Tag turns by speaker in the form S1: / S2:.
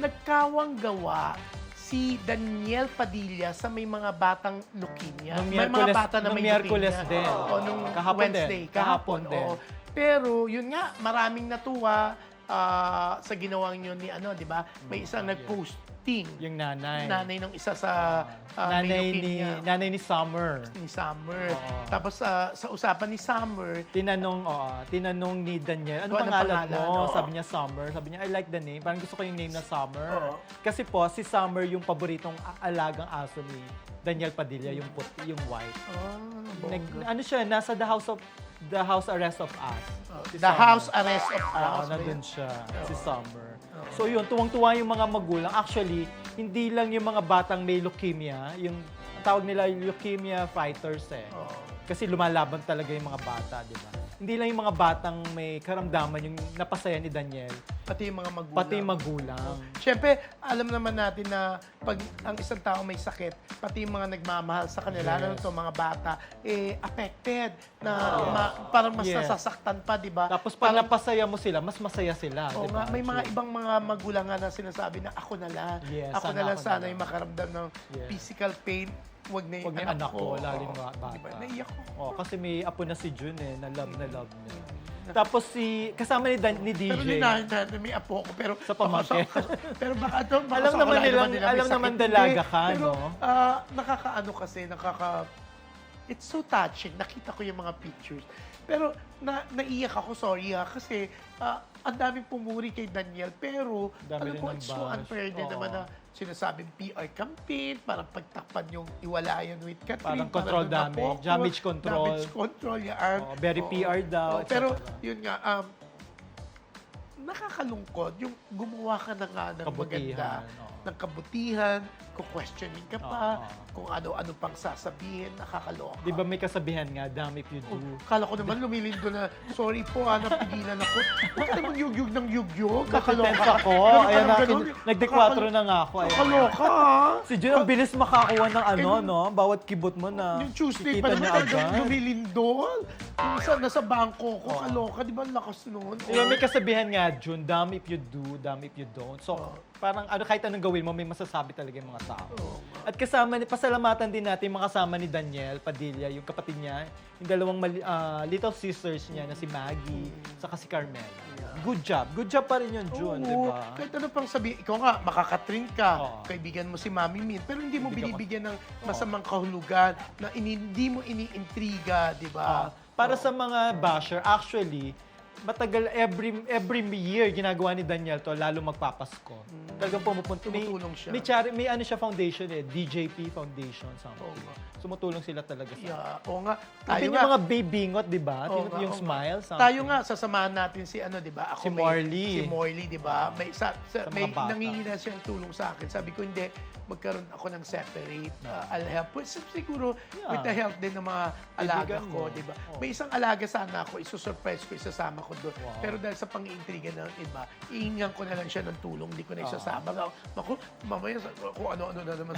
S1: nagkawang gawa si Daniel Padilla sa may mga batang leukemia.
S2: Nung
S1: may mga bata na
S2: nung
S1: may
S2: Miyerkules din.
S1: O, nung
S2: Kahapon
S1: Wednesday.
S2: din. Kahapon din.
S1: oo. Pero yun nga, maraming natuwa ah, sa ginawang yun ni ano, di ba? May isang nag-posting.
S2: Yung nanay.
S1: Nanay ng isa sa ah, may
S2: nanay ni
S1: leukemia
S2: nanay ni Summer.
S1: ni Summer. Tapos ah, sa usapan ni Summer,
S2: Tinanong, oo, tinanong ni Daniel, ano
S1: ano
S2: pangalan
S1: pangalan,
S2: mo?
S1: oo.
S2: Sabi niya Summer. Sabi niya, I like the name. Parang gusto ko yung name na Summer.
S1: Oo.
S2: Kasi po, si Summer yung paboritong a- alagang aso ni Daniel Padilla, yung puti, yung white.
S1: ah,
S2: Nag, ano siya, nasa the house of the house arrest of us. Si
S1: The
S2: Summer.
S1: House Arrest of
S2: Oo,
S1: Us.
S2: nandun siya, si Summer.
S1: Oo.
S2: So yun, tuwang-tuwa yung mga magulang. Actually, hindi lang yung mga batang may leukemia, yung ang tawag nila yung leukemia fighters eh.
S1: Oo.
S2: Kasi lumalaban talaga yung mga bata, di ba? Hindi lang yung mga batang may karamdaman yung napasaya ni Daniel,
S1: Pati yung mga magulang.
S2: pati yung magulang.
S1: Siyempre, alam naman natin na pag ang isang tao may sakit, pati yung mga nagmamahal sa kanila,
S2: Yes.
S1: lalo to mga bata, eh, affected na ma- parang mas
S2: Yes.
S1: nasasaktan pa, di ba?
S2: Tapos pag
S1: Parang-
S2: napasaya mo sila, mas masaya sila,
S1: Oo
S2: di
S1: nga, may mga ibang mga magulang nga na sinasabi na ako na lang.
S2: Yes,
S1: ako
S2: sana
S1: na lang
S2: ako na
S1: sana
S2: lang.
S1: yung makaramdam ng
S2: Yes.
S1: physical pain. Wag na yung
S2: Huwag na yung anak ko, lalo yung mga bata.
S1: Diba? Naiyak ko.
S2: Oh, kasi may apo na si Jun eh, na love na love niya. Tapos si, kasama ni, Dan, ni DJ.
S1: Pero ninahin na may apo ko. Pero,
S2: Sa pamangkin.
S1: pero baka ito, baka
S2: Alam naman nilang-
S1: nila
S2: alam naman
S1: Hindi.
S2: dalaga ka,
S1: pero,
S2: no?
S1: ah, nakakaano kasi, nakaka... It's so touching. Nakita ko yung mga pictures. Pero na, naiyak ako, sorry ha, kasi ah, ang daming pumuri kay Daniel. Pero alam
S2: Dami rin
S1: ko, it's so unfair din naman na sinasabing PR campaign, parang pagtakpan yung iwalayan with Catherine.
S2: Parang control
S1: doon
S2: damage, damage control.
S1: Damage control, yan.
S2: Oo, very. PR daw,
S1: Oo, pero yun nga, um, nakakalungkot yung gumawa ka na nga ng
S2: Kabutihan,
S1: maganda,
S2: oo.
S1: ng kabutihan, questioning ka pa,
S2: Oo.
S1: kung ano-ano pang sasabihin, nakakaloka.
S2: Di ba may kasabihan nga, damn if you do.
S1: Oh, kala ko naman lumilindo na, sorry po ha, napigilan ako. Huwag ka naman yugyug ng yugyug, kakaloka.
S2: Ako. Ayan na, nagdekwatro na nga ako.
S1: Kakaloka ha.
S2: Si Jun, ang bilis makakuha ng ano, no? Bawat kibot mo na.
S1: Yung Tuesday pa naman talagang lumilindol. Isa nasa bangko ko, kaloka, di ba lakas noon?
S2: Di ba may kasabihan nga, Jun, damn if you do, damn if you don't. So, parang ano, kahit anong gawin mo, may masasabi talaga yung mga tao. At kasama, ni pasalamatan din natin yung mga kasama ni Daniel Padilla, yung kapatid niya, yung dalawang mali- ah, little sisters niya na si Maggie, saka si Carmela. Good job. Good job pa rin yun, Jun, di ba?
S1: Kahit ano pang sabi, ikaw nga, makakatrin ka,
S2: Oo.
S1: kaibigan mo si Mami Min, pero hindi mo
S2: Hindi ka-
S1: binibigyan ng masamang kahulugan na ini- hindi mo iniintriga, di ba?
S2: Para sa mga basher, actually, matagal every every year ginagawa ni Daniel to lalo magpapasko. Talagang pumupunta may.
S1: Tumutulong siya.
S2: May chari, may ano siya foundation eh, DJP Foundation something.
S1: Oo nga.
S2: Sumutulong sila talaga sa.
S1: Yeah, oo nga. Tayo
S2: Even
S1: nga,
S2: yung mga babingot, 'di ba?
S1: Oo
S2: Yung-
S1: nga,
S2: yung
S1: oo nga.
S2: smile something.
S1: tayo nga, sasamahan natin si ano, di ba? Ako
S2: Si
S1: may-
S2: Morley.
S1: Si Morley, di ba? May, sa, sa-
S2: Sa mga
S1: may
S2: bata.
S1: nanginginan siyang tulong sa akin. Sabi ko, hindi, magkaroon ako ng separate. uh, I'll help. Well, siguro,
S2: Yeah.
S1: with the help din ng mga alaga
S2: Kaibigan
S1: ko,
S2: mo.
S1: di ba?
S2: Oo.
S1: May isang alaga sana ako, isusurprise ko, isasama ko doon.
S2: Wow.
S1: Pero dahil sa pang-iintriga ng iba, iingan ko na lang siya ng tulong, hindi ko na
S2: Oo.
S1: isasama. Naku, mamaya, kung ano-ano na naman.